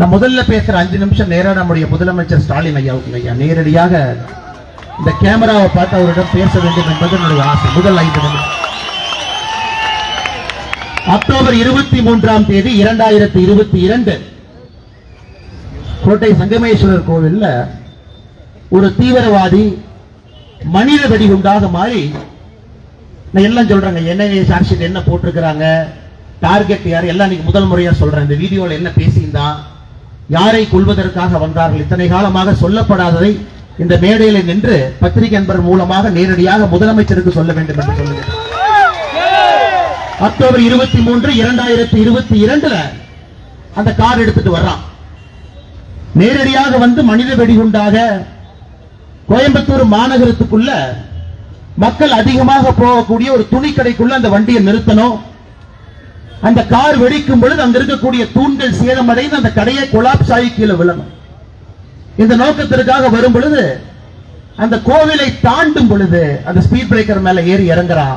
நான் முதல்ல பேசுற அஞ்சு நிமிஷம் நேரா நம்முடைய முதலமைச்சர் ஸ்டாலின் ஐயாவுக்கு ஐயா. நேரடியாக இந்த கேமராவை பார்த்து அவரிடம் பேச வேண்டும் என்பது என்னுடைய ஆசை. முதல் ஐந்து நிமிடம் அக்டோபர் இருபத்தி மூன்றாம் தேதி இரண்டாயிரத்தி இருபத்தி இரண்டு கோட்டை சங்கமேஸ்வரர் கோவில்ல ஒரு தீவிரவாதி மனித வெடிகுண்டாக மாறி நான் எல்லாம் சொல்றாங்க. என்ன சார்ஜ் என்ன போட்டிருக்கிறாங்க? டார்கெட் யார்? எல்லாம் இன்னைக்கு முதல் முறையா சொல்றேன். இந்த வீடியோல என்ன பேசியிருந்தான்? யாரை கொள்வதற்காக வந்தார்கள்? இத்தனை காலமாக சொல்லப்படாததை இந்த மேடையில் நின்று பத்திரிகை நண்பர் மூலமாக நேரடியாக முதலமைச்சருக்கு சொல்ல வேண்டும் என்று சொல்லுகிறேன். அக்டோபர் இருபத்தி மூன்று இரண்டாயிரத்தி இருபத்தி இரண்டுல அந்த கார் எடுத்துட்டு வர்றான். நேரடியாக வந்து மனித வெடிகுண்டாக கோயம்புத்தூர் மாநகரத்துக்குள்ள மக்கள் அதிகமாக போகக்கூடிய ஒரு துணி கடைக்குள்ள அந்த வண்டியை நிறுத்தணும். அந்த கார் வெடிக்கும் பொழுது அங்க இருக்கக்கூடிய தூண்கள் சேதமடைந்து அந்த கடையை கொலாப்ஸ் ஆகி கீழே விழணும் இந்த நோக்கத்திற்காக வரும் பொழுது அந்த கோவிலை தாண்டும் பொழுது அந்த ஸ்பீட் பிரேக்கர் மேல ஏறி இறங்குறான்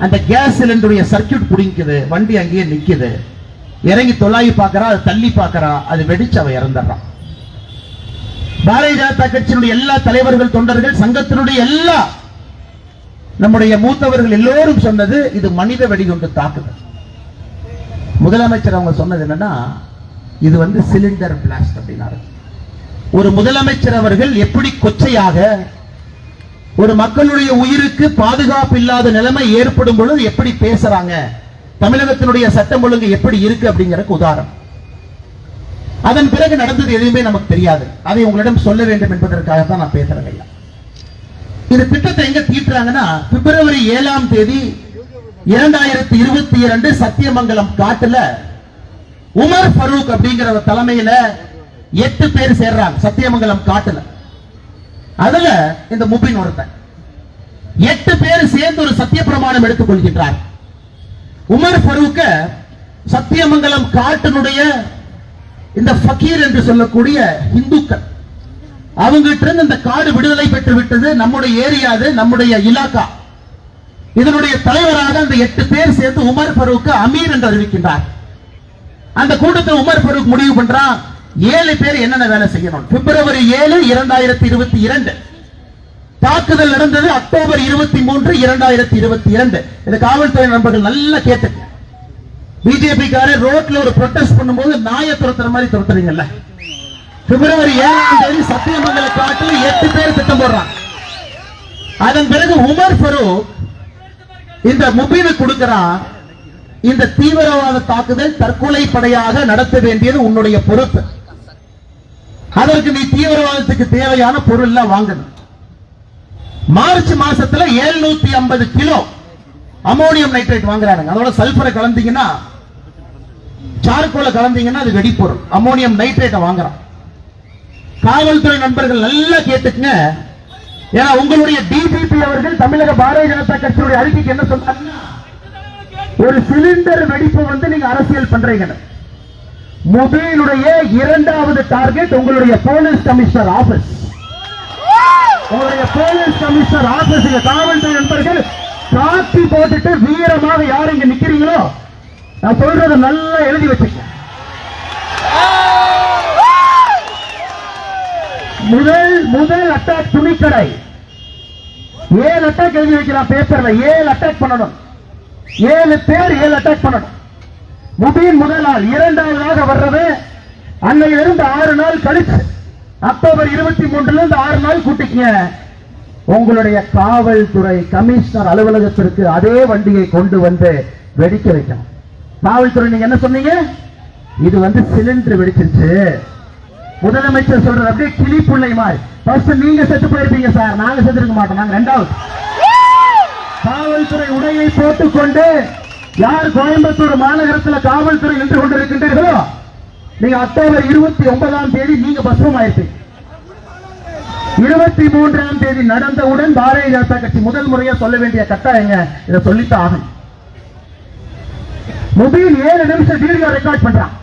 அந்த கேஸ் சிலிண்டருடைய சர்க்கியூட் புடிங்குது வண்டி அங்கேயே நிக்குது. இறங்கி தொள்ளாயி பார்க்கறா அது தள்ளி பார்க்கறா அது வெடிச்சு அவன் இறந்துடுறான் பாரதிய ஜனதா கட்சியினுடைய எல்லா தலைவர்கள் தொண்டர்கள் சங்கத்தினுடைய எல்லா நம்முடைய மூத்தவர்கள் எல்லோரும் சொன்னது இது மனித வெடிகுண்டு தாக்குதல். முதலமைச்சர் அவங்க சொன்னது என்னன்னா இது வந்து சிலிண்டர் பிளாஸ்ட் அப்படின்னாரு ஒரு முதலமைச்சர் அவர்கள் எப்படி கொச்சையாக ஒரு மக்களுடைய உயிருக்கு பாதுகாப்பு இல்லாத நிலைமை ஏற்படும் பொழுது எப்படி பேசுறாங்க? தமிழகத்தினுடைய சட்டம் ஒழுங்கு எப்படி இருக்கு அப்படிங்கறதுக்கு உதாரணம். அதன் பிறகு நடந்தது எதுவுமே நமக்கு தெரியாது. அதை உங்களிடம் சொல்ல வேண்டும் என்பதற்காக தான் நான் பேசுறேன் இந்த திட்டத்தை எங்க தீட்டுறாங்கன்னா பிப்ரவரி ஏழாம் தேதி இரண்டாயிரத்தி இருபத்தி இரண்டு சத்தியமங்கலம் காட்டுல உமர் ஃபரூக் அப்படிங்கிற தலைமையில எட்டு பேர் சேர்றாங்க சத்தியமங்கலம் காட்டுல. அதுல இந்த முபின் ஒருத்தன். எட்டு பேர் சேர்ந்து ஒரு சத்திய பிரமாணம் எடுத்துக் கொள்கின்றார் உமர் ஃபரூக்க சத்தியமங்கலம் காட்டினுடைய இந்த ஃபக்கீர் என்று சொல்லக்கூடிய இந்துக்கள். அவங்ககிட்ட இருந்து இந்த காடு விடுதலை பெற்று விட்டது நம்முடைய ஏரியாது நம்முடைய இலாக்கா. இதனுடைய தலைவராக அந்த எட்டு பேர் சேர்ந்து உமர் பருவுக்கு அமீர் என்று அறிவிக்கின்றார். அந்த கூட்டத்தில் உமர் ஃபரூக் முடிவு பண்றான் ஏழு பேர் என்னென்ன வேலை செய்யணும்? பிப்ரவரி ஏழு இரண்டாயிரத்தி இருபத்தி இரண்டு. தாக்குதல் நடந்தது அக்டோபர் இருபத்தி மூன்று இரண்டாயிரத்தி இருபத்தி இரண்டு. இந்த காவல்துறை நண்பர்கள் நல்லா கேட்டுங்க. பிஜேபி காரர் ரோட்ல ஒரு ப்ரொடெஸ்ட் பண்ணும்போது நாயை துரத்துற மாதிரி துரத்துறீங்கல்ல. பிப்ரவரி ஏழாம் தேதி சத்தியமங்கல காட்டில் எட்டு பேர் திட்டம் போடுறான் அதன் பிறகு உமர் ஃபரூக் இந்த முபீனு கொடுக்கிறான் இந்த தீவிரவாத தாக்குதல் தற்கொலை படையாக நடத்த வேண்டியது உன்னுடைய பொறுப்பு. அதற்கு நீ தீவிரவாதத்துக்கு தேவையான பொருள் எல்லாம் வாங்கணும். மார்ச் மாசத்துல 750 ஐம்பது கிலோ அமோனியம் நைட்ரேட் வாங்குறாங்க அதோட சல்பரை கலந்தீங்கன்னா சார்கோலை கலந்தீங்கன்னா அது வெடிப்பொருள். அமோனியம் நைட்ரேட்டை வாங்குறான். காவல்துறை நண்பர்கள் நல்லா கேட்டுக்குங்க. ஏன்னா உங்களுடைய டிஜிபி அவர்கள் தமிழக பாரதிய ஜனதா கட்சியுடைய அறிக்கைக்கு என்ன சொன்னாங்க? ஒரு சிலிண்டர் வெடிப்பு வந்து நீங்க அரசியல் பண்றீங்க. மொபைலுடைய இரண்டாவது டார்கெட் உங்களுடைய போலீஸ் கமிஷனர் ஆபீஸ். உங்களுடைய போலீஸ் கமிஷனர் ஆபீஸ் காவல்துறை நண்பர்கள் காப்பி போட்டுட்டு வீரமாக யார் இங்க நிக்கிறீங்களோ நான் சொல்றதை நல்லா எழுதி வச்சுக்க முதல் முதல் அட்டாக் கடை ஏழு அட்டாக் எழுதி வைக்கலாம் பேப்பர்ல. ஏழு அட்டாக் பண்ணணும். ஏழு பேர் ஏழு அட்டாக் பண்ணணும். முபீன் முதல் நாள் இரண்டாவதாக வர்றது அன்னையிலிருந்து ஆறு நாள் கழிச்சு அக்டோபர் இருபத்தி மூன்றுல இருந்து ஆறு நாள் கூட்டிக்கங்க. உங்களுடைய காவல்துறை கமிஷனர் அலுவலகத்திற்கு அதே வண்டியை கொண்டு வந்து வெடிக்க வைக்கணும். காவல்துறை நீங்க என்ன சொன்னீங்க? இது வந்து சிலிண்டர் வெடிச்சிருச்சு. முதலமைச்சர் சொல்றது அப்படியே கிளி பிள்ளை மாதிரி. ஃபர்ஸ்ட் நீங்க செத்து போயிருப்பீங்க சார். நாங்க செத்துருக்க மாட்டோம். நாங்க ரெண்டாவது. காவல்துறை உடையை போட்டுக்கொண்டு யார் கோயம்புத்தூர் மாநகரத்தில் காவல்துறை நின்று கொண்டிருக்கின்றீர்களோ நீங்க அக்டோபர் இருபத்தி ஒன்பதாம் தேதி நீங்க பஸ்வம் ஆயிருப்பீங்க. இருபத்தி மூன்றாம் தேதி நடந்தவுடன் பாரதிய ஜனதா கட்சி முதல் முறையா சொல்ல வேண்டிய கட்டாயங்க. இதை சொல்லித்தான் ஆகும் மொபைல் ஏழு நிமிஷம் வீடியோ ரெக்கார்ட் பண்றான்.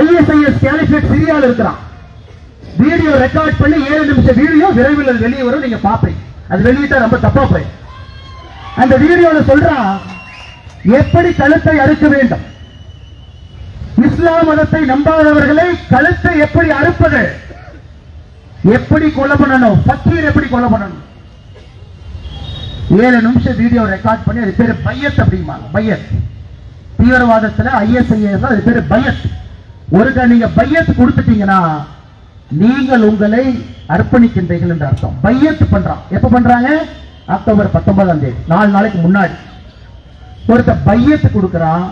ஐஎஸ்ஐஎஸ் கேலிஃபேட் சிரியால இருக்கிறான். வீடியோ ரெக்கார்ட் பண்ணி ஏழு நிமிஷம் வீடியோ விரைவில் அது வெளியே வரும் நீங்க பாப்பீங்க அது வெளியிட்டா ரொம்ப தப்பா போய் அந்த வீடியோல சொல்றான் எப்படி கழுத்தை அறுக்க வேண்டும்? இஸ்லாம் மதத்தை நம்பாதவர்களை கழுத்தை எப்படி அறுப்பது? எப்படி கொலை பண்ணணும்? பக்கீர் எப்படி கொலை பண்ணணும்? ஏழு நிமிஷம் வீடியோ ரெக்கார்ட் பண்ணி அது பேரு பையத் அப்படிம்பாங்க பையத். தீவிரவாதத்துல ஐஎஸ்ஐஎஸ் அது பேர் பையத். ஒருக்கா நீங்க பையத் கொடுத்துட்டீங்கன்னா நீங்கள் உங்களை அர்ப்பணிக்கின்றீர்கள் என்று அர்த்தம். பையத் பண்றான். எப்ப பண்றாங்க? அக்டோபர் பத்தொன்பதாம் தேதி. நாலு நாளைக்கு முன்னாடி. ஒருத்த பையத்து கொடுக்குறான்.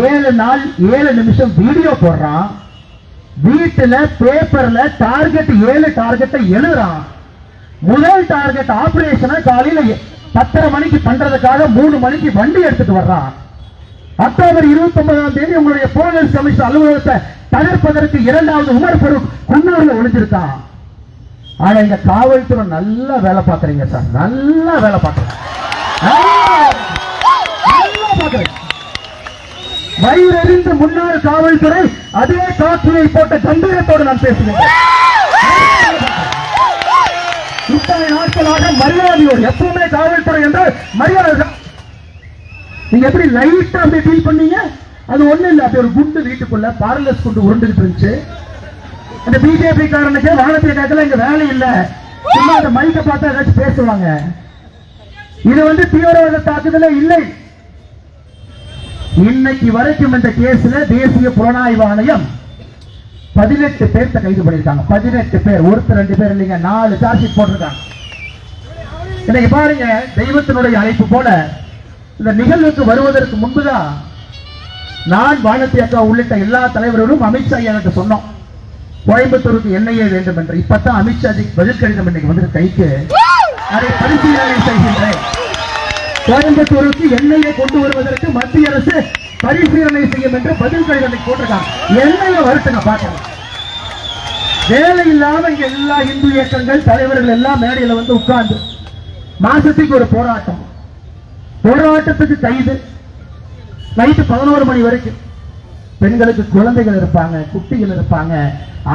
ஏழு நாள் ஏழு நிமிஷம் வீடியோ போடுறான். வீட்டுல பேப்பர்ல டார்கெட் ஏழு டார்கெட்டை எழுதுறான். முதல் டார்கெட் ஆபரேஷனை காலையில பத்தரை மணிக்கு பண்றதுக்காக மூணு மணிக்கு வண்டி எடுத்துட்டு வர்றான். அக்டோபர் இருபத்தி ஒன்பதாம் தேதி உங்களுடைய போலீஸ் கமிஷன் அலுவலகத்தை தகர்ப்பதற்கு இரண்டாவது உமர் ஃபரூக் குன்னூர்ல ஒளிஞ்சிருக்கான் ஆனா இந்த காவல்துறை நல்லா வேலை பார்க்கறீங்க சார். நல்லா வேலை பார்க்கறீங்க. நல்லா பார்க்கறீங்க. வயிறறிந்து முன்னாள் காவல்துறை அதே காட்சியை போட்ட கம்பீரத்தோடு நான் பேசுகிறேன் இத்தனை நாட்களாக மரியாதையோடு எப்பவுமே காவல்துறை என்றால் மரியாதை நீங்க எப்படி லைட்டா அப்படி ஃபீல் பண்ணீங்க? அது ஒண்ணு இல்ல அப்படி ஒரு குண்டு வீட்டுக்குள்ள பார்லஸ் குண்டு உருண்டுகிட்டு இருந்துச்சு. அந்த பிஜேபி காரனுக்கு வானத்தை காக்கல இங்க வேலை இல்ல. சும்மா அந்த மைக்க பார்த்தா ஏதாச்சும் பேசுவாங்க. இது வந்து தீவிரவாத தாக்குதல இல்லை. இன்னைக்கு வரைக்கும் இந்த கேஸ்ல தேசிய புலனாய்வு ஆணையம் பதினெட்டு பேர்த்த கைது பண்ணிருக்காங்க பதினெட்டு பேர் ஒருத்தர் ரெண்டு பேர் இல்லைங்க நாலு சார்ஜ் ஷீட் போட்டிருக்காங்க. இன்னைக்கு பாருங்க தெய்வத்தினுடைய அழைப்பு போல இந்த நிகழ்வுக்கு வருவதற்கு முன்புதான் நான் வானதி அக்கா உள்ளிட்ட எல்லா தலைவர்களும் அமித்ஷா எனக்கு சொன்னோம். கோயம்புத்தூருக்கு என்னையே வேண்டும் என்று இப்பதான் அமித்ஷாஜி பதில் கடிதம் இன்னைக்கு வந்து கைக்கு. அதை பரிசீலனை செய்கின்றேன். கோயம்புத்தூருக்கு எண்ணெயை கொண்டு வருவதற்கு மத்திய அரசு பரிசீலனை செய்யும் என்று பதில் கடிதத்தை போட்டிருக்காங்க. எண்ணெயை வருட்டுங்க பார்க்கலாம் வேலை இல்லாம இங்க எல்லா இந்து இயக்கங்கள் தலைவர்கள் எல்லாம் மேடையில வந்து உட்கார்ந்து மாசத்துக்கு ஒரு போராட்டம். போராட்டத்துக்கு கைது. நைட்டு பதினோரு மணி வரைக்கும். பெண்களுக்கு குழந்தைகள் இருப்பாங்க குட்டிகள் இருப்பாங்க.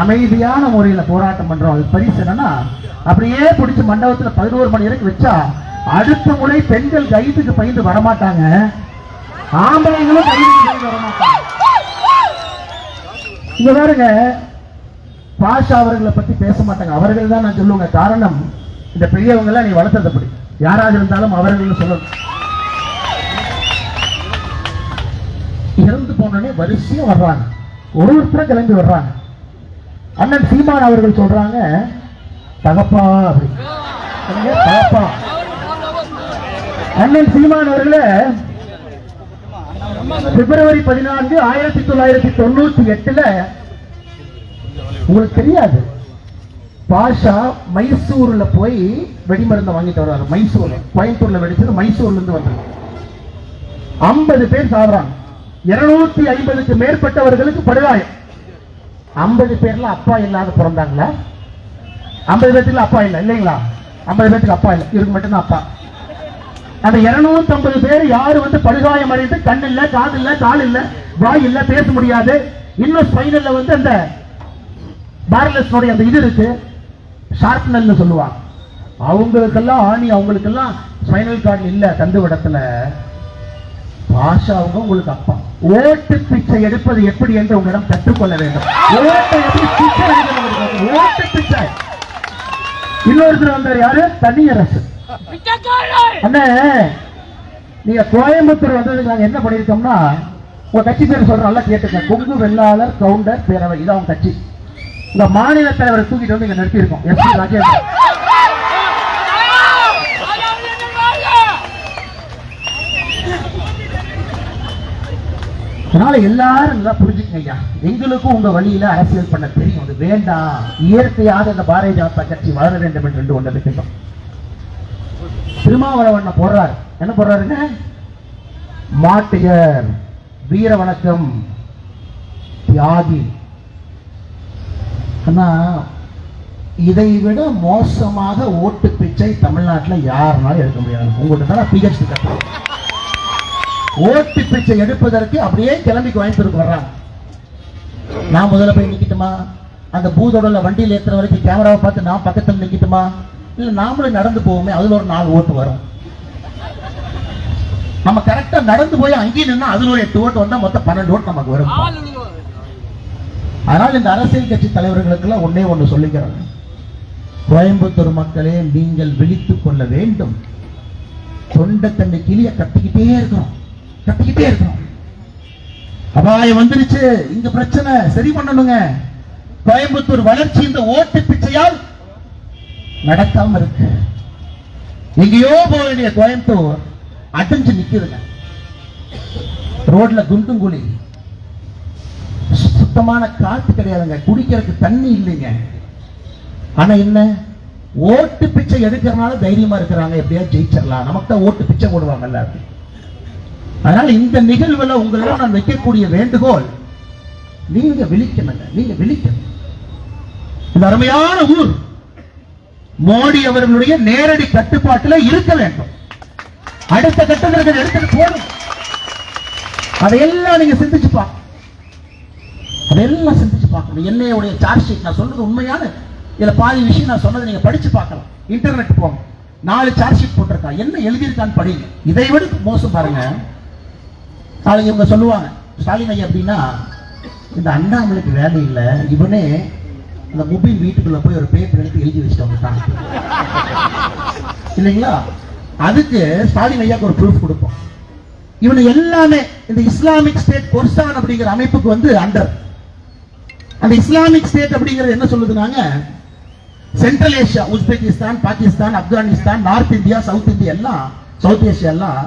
அமைதியான முறையில போராட்டம் பண்றோம். அது பரிசு என்னன்னா அப்படியே பிடிச்சி மண்டபத்துல பதினோரு மணி வரைக்கும் வச்சா அடுத்த முறை பெண்கள் கைதுக்கு பயந்து வரமாட்டாங்க. ஆம்பளைங்களும் கைதுக்கு பயந்து வரமாட்டாங்க. இங்க பாருங்க பாஷா அவர்களை பத்தி பேச மாட்டாங்க. அவர்கள் தான் நான் சொல்லுவேங்க. காரணம் இந்த பெரியவங்க எல்லாம் நீ வளர்த்தது அப்படி. யாராக இருந்தாலும் அவர்கள் சொல்லணும். இறந்து போனோடனே வரிசையா வர்றாங்க. ஒரு ஒருத்தரும் கிளம்பி வர்றாங்க. அண்ணன் சீமான் அவர்கள் சொல்றாங்க தகப்பா அப்படி. தகப்பா. அண்ணன் சீமான் அவர்களே பிப்ரவரி பதினான்கு ஆயிரத்தி தொள்ளாயிரத்தி தொண்ணூத்தி எட்டுல உங்களுக்கு தெரியாது பாஷா மைசூர்ல போய் வெடிமருந்தை வாங்கிட்டு வர்றாரு மைசூர்ல கோயம்புத்தூர்ல வெடிச்சது மைசூர்ல இருந்து வந்தது. ஐம்பது பேர் சாகுறாங்க. இருநூத்தி ஐம்பதுக்கு மேற்பட்டவர்களுக்கு படுகாயம். ஐம்பது பேர்ல அப்பா இல்லாத பிறந்தாங்களா? ஐம்பது பேர்த்துக்கு அப்பா இல்லை இல்லைங்களா? ஐம்பது பேர்த்துக்கு அப்பா இல்லை இவருக்கு மட்டும்தான் அப்பா. அந்த 250 பேர் யாரு வந்து படுகாயம் அடைந்து கண் இல்ல காது இல்ல கால் இல்ல வாய் இல்ல பேச முடியாது. இன்னும் ஸ்பைனல்ல வந்து அந்த பார்லஸ்னுடைய அந்த இது இருக்கு ஷார்ப்னல்னு சொல்லுவாங்க. அவங்களுக்கெல்லாம் ஆணி அவங்களுக்கெல்லாம் ஸ்பைனல் கார்டு இல்ல தந்து விடத்துல. பாஷா அவங்க உங்களுக்கு அப்பா. ஓட்டு பிச்சை எடுப்பது எப்படி என்று உங்களிடம் கற்றுக்கொள்ள வேண்டும். ஓட்டை எப்படி பிச்சை ஓட்டு இன்னொருத்தர் வந்தார் யாரு? தனியரசு. அண்ணே நீங்க கோயம்புத்தூர் வந்ததுக்கு நாங்க என்ன பண்ணிருக்கோம்னா உங்க கட்சி பேர் சொல்ற நல்லா கேட்டுங்க கொங்கு வெள்ளாளர் கவுண்டர் பேரவை. இதான் உங்க கட்சி. உங்க மாநில தலைவரை தூக்கிட்டு வந்து இங்க நிறுத்தியிருக்கோம். S B Rajendran. அதனால எல்லாரும் நல்லா புரிஞ்சுக்கங்க ஐயா. எங்களுக்கும் உங்க வழியில அரசியல் பண்ண தெரியும். அது வேண்டாம். இயற்கையாக இந்த பாரதிய ஜனதா கட்சி வளர வேண்டும் என்று ரெண்டு ஒன்று இருக்கட்டும் திருமாவளவன் போடுறாரு. என்ன போடுறாருங்க? மாட்டுகர் வீர வணக்கம் தியாகி. ஆனா இதை விட மோசமாக ஓட்டு பிச்சை தமிழ்நாட்டுல யாருனாலும் எடுக்க முடியாது. உங்கள்கிட்ட தான் பிஹெச்டி கட்டுறோம் ஓட்டு பிச்சை எடுப்பதற்கு அப்படியே கிளம்பி கோயம்புத்தூருக்கு வர்றாங்க. நான் முதல்ல போய் நிக்கட்டுமா? அந்த பூதோடல வண்டியில் ஏற்றுற வரைக்கும் கேமராவை பார்த்து நான் பக்கத்தில் நிக்கட்டுமா? இல்ல நாமளும் நடந்து போவோமே அதுல ஒரு நாலு ஓட்டு வரும். நம்ம கரெக்டா நடந்து போய் அங்கேயே நின்னா அதுல ஒரு எட்டு ஓட்டு வந்தா மொத்தம் பன்னெண்டு ஓட்டு நமக்கு வரும். அதனால் இந்த அரசியல் கட்சி தலைவர்களுக்கெல்லாம் ஒன்னே ஒண்ணு சொல்லிக்கிறேன். கோயம்புத்தூர் மக்களே நீங்கள் விழித்துக் கொள்ள வேண்டும். தொண்டை தண்ணி கிளிய கட்டிக்கிட்டே இருக்கிறோம் கட்டிக்கிட்டே இருக்கணும். அபாயம் வந்துருச்சு. இங்க பிரச்சனை. சரி பண்ணணுங்க. கோயம்புத்தூர் வளர்ச்சி இந்த ஓட்டு பிச்சையால் நடக்காம இருக்கு. எங்கேயோ போக வேண்டிய கோயம்புத்தூர் அடைஞ்சு நிக்குதுங்க. ரோட்ல குண்டும் குழி. சுத்தமான காத்து கிடையாதுங்க. குடிக்கிறதுக்கு தண்ணி இல்லைங்க. ஆனா என்ன? ஓட்டு பிச்சை எடுக்கிறதுனால தைரியமா இருக்கிறாங்க. எப்படியா ஜெயிச்சிடலாம். நமக்கு தான் ஓட்டு பிச்சை போடுவாங்கல்ல அதனால இந்த நிகழ்வுல உங்களிடம் நான் வைக்கக்கூடிய வேண்டுகோள் நீங்க விழிக்கணுங்க நீங்க விழிக்கணும் இந்த அருமையான ஊர் மோடி அவர்களுடைய நேரடி கட்டுப்பாட்டில் இருக்க வேண்டும். அடுத்த கட்டத்திற்கு எடுத்துட்டு போகணும். அதையெல்லாம் நீங்க சிந்திச்சு பார்க்கணும். அதெல்லாம் சிந்திச்சு பார்க்கணும். என்னையுடைய சார்ஜ் ஷீட் நான் சொல்றது உண்மையான இதுல பாதி விஷயம் நான் சொன்னதை நீங்க படிச்சு பார்க்கலாம். இன்டர்நெட் போங்க. நாலு சார்ஜ் ஷீட் போட்டிருக்கான் என்ன எழுதியிருக்கான்னு படிங்க. இதை விட மோசம் பாருங்க. நாளைக்கு இவங்க சொல்லுவாங்க. ஸ்டாலின் ஐயா அப்படின்னா இந்த அண்ணாமலைக்கு வேலை இல்லை இவனே அந்த மொபைல் வீட்டுக்குள்ள போய் ஒரு பேப்பர் எடுத்து எழுதி வச்சுட்டு வந்துட்டான் இல்லைங்களா? அதுக்கு ஸ்டாலின் ஐயாக்கு ஒரு ப்ரூஃப் கொடுப்போம். இவனை எல்லாமே இந்த இஸ்லாமிக் ஸ்டேட் கொர்சான் அப்படிங்கிற அமைப்புக்கு வந்து அண்டர் அந்த இஸ்லாமிக் ஸ்டேட் அப்படிங்கிறது என்ன சொல்லுதுனாங்க? Central Asia Uzbekistan Pakistan Afghanistan North India South India எல்லாம் சவுத் ஏஷியா எல்லாம்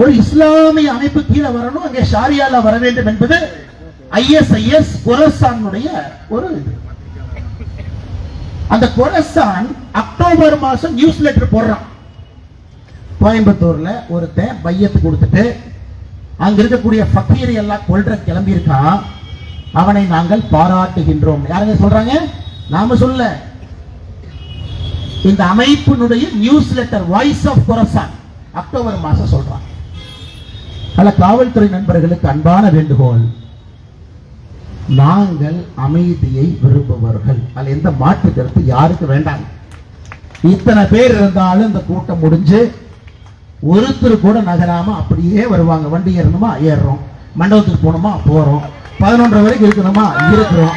ஒரு இஸ்லாமிய அமைப்பு கீழே வரணும் அங்கே ஷாரியால வர வேண்டும் என்பது ஐஎஸ்ஐஎஸ் கொரசானுடைய ஒரு அந்த கொரசான் அக்டோபர் மாசம் நியூஸ் லெட்டர் போடுறான். கோயம்புத்தூர்ல ஒருத்தன் பையத்து கொடுத்துட்டு அங்க இருக்கக்கூடிய ஃபக்கீரை எல்லாம் கொள்ற கிளம்பி இருக்கான். அவனை நாங்கள் பாராட்டுகின்றோம். யாருங்க சொல்றாங்க? நாம சொல்ல. இந்த அமைப்பினுடைய newsletter voice of Khorasan October மாசம் சொல்றான். பல காவல்துறை நண்பர்களுக்கு அன்பான வேண்டுகோள். நாங்கள் அமைதியை விரும்புபவர்கள். அதில் எந்த மாற்று கருத்து யாருக்கு வேண்டாம். இத்தனை பேர் இருந்தாலும் இந்த கூட்டம் முடிஞ்சு ஒருத்தர் கூட நகராம அப்படியே வருவாங்க. வண்டி ஏறணுமா? ஏறுறோம். மண்டபத்துக்கு போகணுமா? போறோம். பதினொன்றரை வரைக்கும் இருக்கணுமா? இருக்கிறோம்.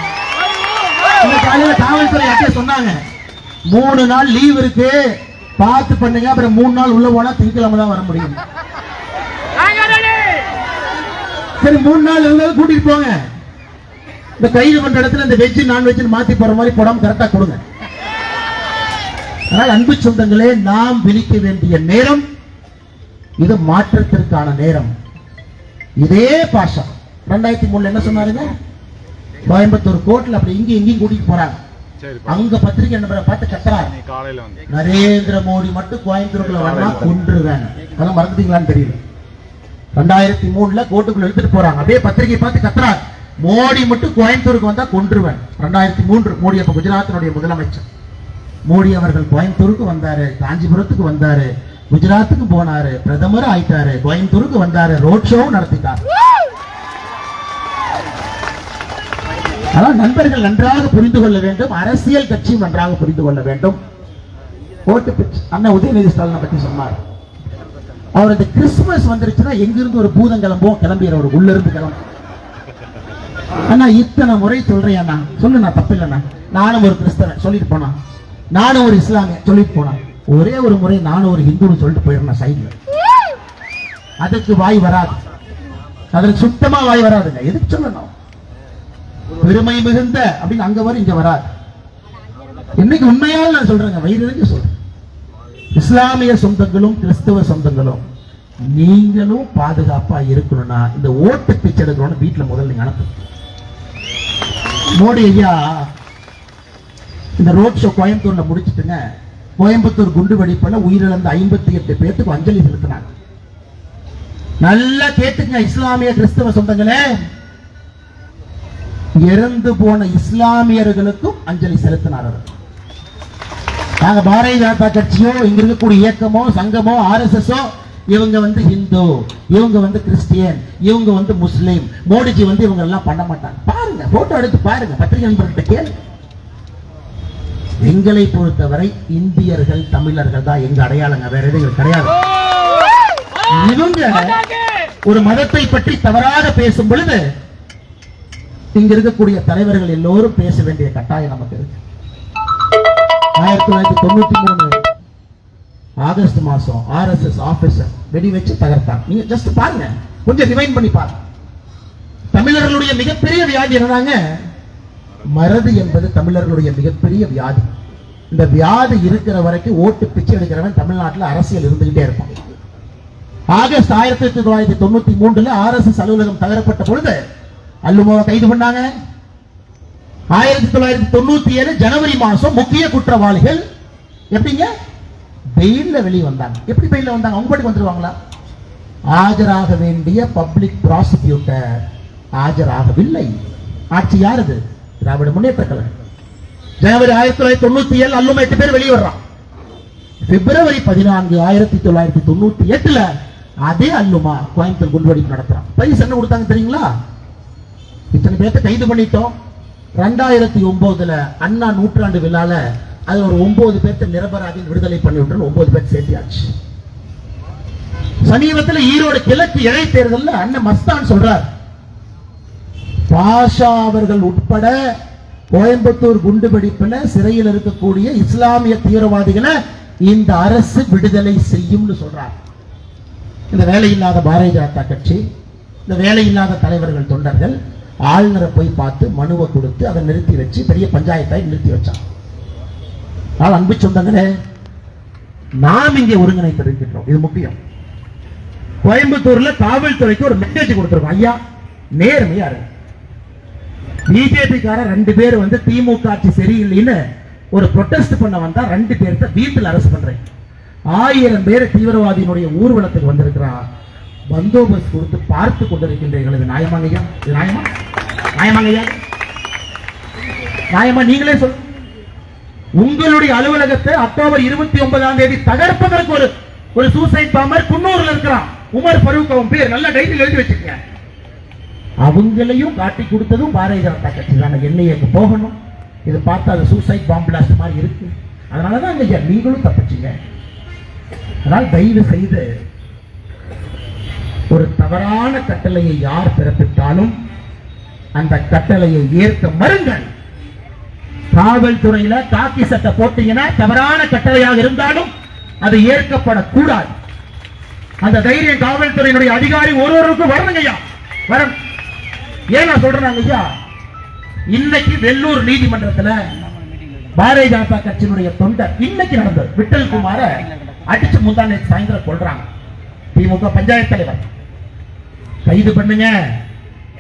இந்த காலையில காவல்துறை யார்கிட்ட சொன்னாங்க? மூணு நாள் லீவ் இருக்கு. பார்த்து பண்ணுங்க. அப்புறம் மூணு நாள் உள்ள போனா திங்கக்கிழமை தான் வர முடியும். சரி மூணு நாள் இருந்தாலும் கூட்டிட்டு போங்க. இந்த கைது பண்ற இடத்துல இந்த வெஜ் நான்வெஜ் மாத்தி போற மாதிரி படம் கரெக்டா கொடுங்க. அதனால் அன்பு சொந்தங்களே நாம் விழிக்க வேண்டிய நேரம் இது மாற்றத்திற்கான நேரம். இதே பாஷா. ரெண்டாயிரத்தி மூணுல என்ன சொன்னாருங்க? கோயம்புத்தூர் கோர்ட்ல அப்படி இங்க இங்கேயும் கூட்டிட்டு போறாங்க. அங்க பத்திரிகை நம்பரை பார்த்து கத்துறாரு. நரேந்திர மோடி மட்டும் கோயம்புத்தூருக்குள்ள வரனா கொன்றுவேன். அதெல்லாம் மறந்துட்டீங்களான்னு தெரியல. ரெண்டாயிரத்தி மூணுல கோர்ட்டுக்குள்ள எடுத்துட்டு போறாங்க. அப்படியே பத்திரிகை பார்த்து கத்துறாரு. மோடி மட்டும் கோயம்புத்தூருக்கு வந்தா கொன்றுவேன். ரெண்டாயிரத்தி மூன்று மோடி அப்ப குஜராத்தினுடைய முதலமைச்சர். மோடி அவர்கள் கோயம்புத்தூருக்கு வந்தாரு காஞ்சிபுரத்துக்கு வந்தாரு குஜராத்துக்கு போனாரு பிரதமர் ஆயிட்டாரு கோயம்புத்தூருக்கு வந்தாரு ரோட் ஷோவும் நடத்திட்டார். ஆனால் நண்பர்கள் நன்றாக புரிந்து கொள்ள வேண்டும் அரசியல் கட்சியும் நன்றாக புரிந்து கொள்ள வேண்டும். ஓட்டு அண்ணன் உதயநிதி ஸ்டாலினை பத்தி சொன்னார். அவரது கிறிஸ்துமஸ் வந்துருச்சுன்னா எங்கிருந்து ஒரு பூதம் கிளம்பும்? கிளம்பிடுற உள்ள இருந்து கிளம்பும் அண்ணா இத்தனை முறை சொல்றேன் அண்ணா. சொல்லு நான் தப்பு இல்லைண்ணா நானும் ஒரு கிறிஸ்தவன் சொல்லிட்டு போனான் நானும் ஒரு இஸ்லாமிய சொல்லிட்டு போனான் ஒரே ஒரு முறை நானும் ஒரு ஹிந்துன்னு சொல்லிட்டு போயிருந்தேன் சைட்ல. அதுக்கு வாய் வராது. அதற்கு சுத்தமா வாய் வராதுங்க. எதுக்கு சொல்லணும்? பெருமை மிகுந்த அப்படின்னு அங்க வரும் இங்க வராது. இன்னைக்கு உண்மையால நான் சொல்றேங்க வயிறு சொல்றேன். இஸ்லாமிய சொந்தங்களும் கிறிஸ்தவ சொந்தங்களும் நீங்களும் பாதுகாப்பா இருக்கணும்னா இந்த ஓட்டு பிச்சை எடுக்கணும்னு வீட்டுல முதல்ல நீங்க அனுப்பு. மோடி ஐயா இந்த ரோட் ஷோ கோயம்புத்தூர்ல முடிச்சிட்டுங்க கோயம்புத்தூர் குண்டு வெடிப்புல உயிரிழந்த ஐம்பத்தி எட்டு பேர்த்துக்கு அஞ்சலி செலுத்தினாங்க. நல்லா கேட்டுங்க இஸ்லாமிய கிறிஸ்தவ சொந்தங்களே. இறந்து போன இஸ்லாமியர்களுக்கும் அஞ்சலி செலுத்தினார் அவர். நாங்கள் பாரதிய ஜனதா கட்சியோ இங்க இருக்கக்கூடிய இயக்கமோ சங்கமோ ஆர்எஸ்எஸ்ஓ இவங்க வந்து ஹிந்து இவங்க வந்து கிறிஸ்டியன் இவங்க வந்து முஸ்லீம் மோடிஜி வந்து இவங்க எல்லாம் பண்ண மாட்டாங்க. பாருங்க போட்டோ எடுத்து பாருங்க பத்திரிகை நண்பர்கிட்ட எங்களை பொறுத்தவரை இந்தியர்கள் தமிழர்கள் தான் எங்க அடையாளங்க வேற எதுவும் கிடையாது. இவங்க ஒரு மதத்தை பற்றி தவறாக பேசும் பொழுது இங்க இருக்கக்கூடிய தலைவர்கள் எல்லோரும் பேச வேண்டிய கட்டாயம் நமக்கு இருக்கு. ஆயிரத்தி தொள்ளாயிரத்தி தொண்ணூத்தி மூணு ஆகஸ்ட் மாசம் ஆர்எஸ்எஸ் ஆஃபீஸர் வெடி வச்சு தகர்த்தாங்க. நீங்க ஜஸ்ட் பாருங்க. கொஞ்சம் ரிவைன் பண்ணி பாருங்க. தமிழர்களுடைய மிகப்பெரிய வியாதி என்னதாங்க? மறதி என்பது தமிழர்களுடைய மிகப்பெரிய வியாதி. இந்த வியாதி இருக்கிற வரைக்கும் ஓட்டு பிச்சை எடுக்கிறவன் தமிழ்நாட்டில் அரசியல் இருந்துகிட்டே இருப்பான். ஆகஸ்ட் ஆயிரத்தி தொள்ளாயிரத்தி தொண்ணூத்தி மூன்றுல ஆர்எஸ்எஸ் அலுவலகம் தகரப்பட்ட பொழுது அல்லுமாவை கைது பண்ணாங்க. ஆயிரத்தி தொள்ளாயிரத்தி தொண்ணூத்தி ஏழு ஜனவரி மாசம் முக்கிய குற்றவாளிகள் எப்படிங்க? பெயில்ல வெளியே வந்தாங்க. எப்படி பெயில்ல வந்தாங்க? அவங்க பாட்டுக்கு வந்துருவாங்களா? ஆஜராக வேண்டிய பப்ளிக் ப்ராசிக்யூட்டர் ஆஜராகவில்லை. ஆட்சி யாருது? திராவிட முன்னேற்ற கழகம். ஜனவரி ஆயிரத்தி தொள்ளாயிரத்தி தொண்ணூத்தி ஏழு அல்லும் எட்டு பேர் வெளியே வர்றான். பிப்ரவரி பதினான்கு ஆயிரத்தி தொள்ளாயிரத்தி தொண்ணூத்தி எட்டுல அதே அல்லுமா கோயம்புத்தூர் குண்டுவெடிப்பு நடத்துறான். பரிசு என்ன கொடுத்தாங்க தெரியுங்களா? இத்தனை பேர்த்த கைது பண்ணிட்டோம். ரெண்டாயிரத்தி ஒன்பதுல அண்ணா நூற்றாண்டு விழால அது ஒரு ஒன்பது பேர்த்த நிரபராதி விடுதலை பண்ணி விட்டு ஒன்பது பேர் சேர்த்தியாச்சு. சமீபத்தில் ஈரோடு கிழக்கு இழை தேர்தலில் அண்ணன் மஸ்தான் சொல்றார் பாஷா அவர்கள் உட்பட கோயம்புத்தூர் குண்டு வெடிப்புல சிறையில் இருக்கக்கூடிய இஸ்லாமிய தீவிரவாதிகளை இந்த அரசு விடுதலை செய்யும்னு சொல்றார். இந்த வேலையில்லாத பாரதிய ஜனதா கட்சி இந்த வேலையில்லாத தலைவர்கள் தொண்டர்கள் ஆளுநரை போய் பார்த்து மனுவை கொடுத்து அதை நிறுத்தி வச்சு பெரிய பஞ்சாயத்தாய் நிறுத்தி வச்சான். ஆனால் அன்பு சொந்தங்களே நாம் இங்கே ஒருங்கிணைத்திருக்கின்றோம் இது முக்கியம். கோயம்புத்தூர்ல காவல்துறைக்கு ஒரு மெசேஜ் கொடுத்துருக்கோம். ஐயா நேர்மையா இருக்கு பிஜேபிக்கார ரெண்டு பேர் வந்து திமுக ஆட்சி சரியில்லைன்னு ஒரு ப்ரொட்டஸ்ட் பண்ண வந்தா ரெண்டு பேர்த்த வீட்டில் அரெஸ்ட் பண்றேன். ஆயிரம் பேர் தீவிரவாதியினுடைய ஊர்வலத்துக்கு வந்திருக்கிறான் பந்தோபஸ்த் கொடுத்து பார்த்து கொண்டிருக்கின்றீர்கள் இது நியாயமாங்கய்யா இது நியாயமா நியாயமாங்கய்யா நியாயமா நீங்களே சொல். உங்களுடைய அலுவலகத்தை அக்டோபர் இருபத்தி ஒன்பதாம் தேதி தகர்ப்பதற்கு ஒரு ஒரு சூசைட் பாமர் குன்னூர்ல இருக்கிறான். உமர் ஃபரூக் அவன் பேர். நல்ல டைட்டில் எழுதி வச்சிருக்கீங்க அவங்களையும் காட்டி கொடுத்ததும் பாரதிய ஜனதா கட்சி தான். என்ஐஏக்கு போகணும். இது பார்த்தா அது சூசைட் பாம்பு பிளாஸ்ட் மாதிரி இருக்கு. அதனாலதான் ஐயா நீங்களும் தப்பிச்சிங்க. அதனால் தயவு செய்து ஒரு தவறான கட்டளையை யார் பிறப்பித்தாலும் அந்த கட்டளையை ஏற்க மறுங்கள். காவல்துறையில காக்கி சட்டை போட்டீங்கன்னா தவறான கட்டளையாக இருந்தாலும் அது ஏற்கப்படக்கூடாது. அந்த தைரியம் காவல்துறையினுடைய அதிகாரி ஒருவருக்கும் வரணுங்க ஐயா. வரணும் ஏன் நான் சொல்றேன் ஐயா இன்னைக்கு வெள்ளூர் நீதிமன்றத்துல பாரதிய ஜனதா கட்சியினுடைய தொண்டர் இன்னைக்கு நடந்தது. விட்டல் குமார அடிச்சு முந்தானே சாயந்தரம் கொள்றாங்க திமுக பஞ்சாயத்து தலைவர். கைது பண்ணுங்க.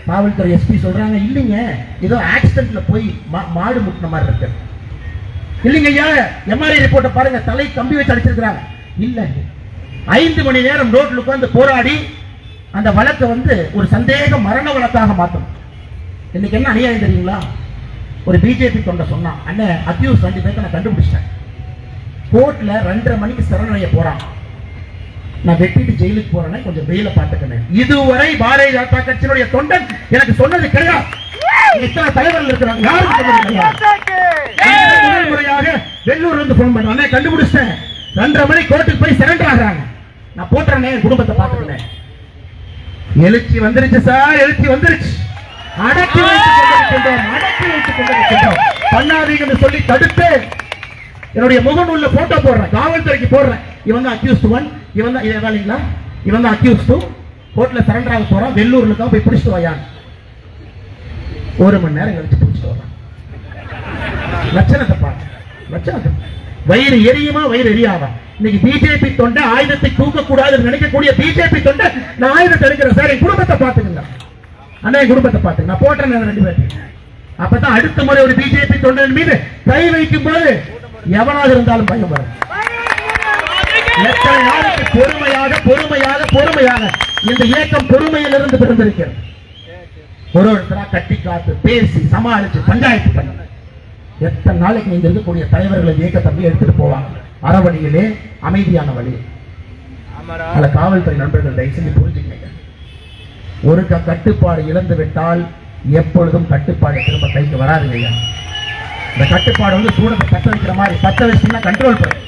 காவல்துறை எஸ்பி சொல்றாங்க இல்லைங்க. ஏதோ ஆக்சிடென்ட்ல போய் மா- மாடு முட்டின மாதிரி இருக்கு. இல்லைங்க ஐயா எம்ஆர்ஐ ரிப்போர்ட்டை பாருங்க. தலை கம்பி வச்சு அடிச்சிருக்கிறாங்க. இல்ல ஐந்து மணி நேரம் ரோட்ல உட்காந்து போராடி அந்த வழக்கை வந்து ஒரு சந்தேக மரண வழக்காக மாற்றணும் இன்னைக்கு என்ன அநியாயம் தெரியுங்களா? ஒரு பிஜேபி தொண்டை சொன்னான் அண்ணன் அக்யூஸ் ரெண்டு பேருக்கு நான் கண்டுபிடிச்சிட்டேன். கோர்ட்ல ரெண்டரை மணிக்கு சரணடைய போறான். நான் வெட்டிட்டு ஜெயிலுக்கு போறேன் கொஞ்சம் வெயில பாத்துக்கணும் இதுவரை பாரதிய ஜனதா கட்சியினுடைய தொண்டன் எனக்கு சொன்னது கிடையாது. இத்தனை தலைவர்கள் இருக்கிறாங்க. யாரும் முறையாக வெள்ளூர்ல இருந்து போன் பண்றேன் அண்ணே, கண்டுபிடிச்சிட்டேன். ரெண்டரை மணி கோர்ட்டுக்கு போய் சரண்டர் ஆகுறாங்க. நான் போட்டுறேன் என் குடும்பத்தை பாத்துக்கிறேன் எழுச்சி வந்துருச்சு சார் எழுச்சி வந்துருச்சு. அடக்கி வைத்துக் கொண்டிருக்கின்றோம் அடக்கி வைத்துக் கொண்டிருக்கின்றோம் பண்ணாதீங்கன்னு சொல்லி தடுத்து என்னுடைய முகநூல்ல போட்டோ போடுறேன். காவல்துறைக்கு போடுறேன். இவன் தான் அக்யூஸ்ட் ஒன் இவன் தான் இதை வேலைங்களா இவன் தான் அக்யூஸ்டு கோர்ட்டில் சரண்டர் ஆக போறான் வெள்ளூர்ல தான் போய் பிடிச்சிட்டு வாயான் ஒரு மணி நேரம் கழிச்சு பிடிச்சிட்டு வரான் லட்சணத்தை பாருங்க லட்சணத்தை வயிறு எரியுமா வயிறு எரியாதா? இன்னைக்கு பிஜேபி தொண்டை ஆயுதத்தை தூக்க கூடாதுன்னு நினைக்கக்கூடிய பிஜேபி தொண்டை நான் ஆயுதத்தை எடுக்கிறேன் சார் என் குடும்பத்தை பார்த்துக்கங்க. அண்ணா என் குடும்பத்தை பாத்துங்க நான் போட்டேன் ரெண்டு பேர்த்தையும். அப்பதான் அடுத்த முறை ஒரு பிஜேபி தொண்டன் மீது கை வைக்கும் போது எவனாக இருந்தாலும் பயம் வரும். எத்தனை நாளுக்கு பொறுமையாக பொறுமையாக பொறுமையாக இந்த இயக்கம் பொறுமையிலிருந்து பிறந்திருக்கிறது? ஒரு ஒருத்தரா கட்டி காத்து பேசி சமாளிச்சு பஞ்சாயத்து பண்ணி. எத்தனை நாளைக்கு நீங்க இருக்கக்கூடிய தலைவர்களை இயக்கத்தை எடுத்துட்டு போவாங்க? அறவழியிலே அமைதியான வழி பல காவல்துறை நண்பர்கள் தயவு செஞ்சு புரிஞ்சுக்கங்க. ஒரு க- கட்டுப்பாடு இழந்து விட்டால் எப்பொழுதும் கட்டுப்பாடு திரும்ப கைக்கு வராதுங்க ஐயா. இந்த கட்டுப்பாடு வந்து சூடத்தை பத்த வைக்கிற மாதிரி பத்த வச்சுன்னா கண்ட்ரோல் பண்ணும்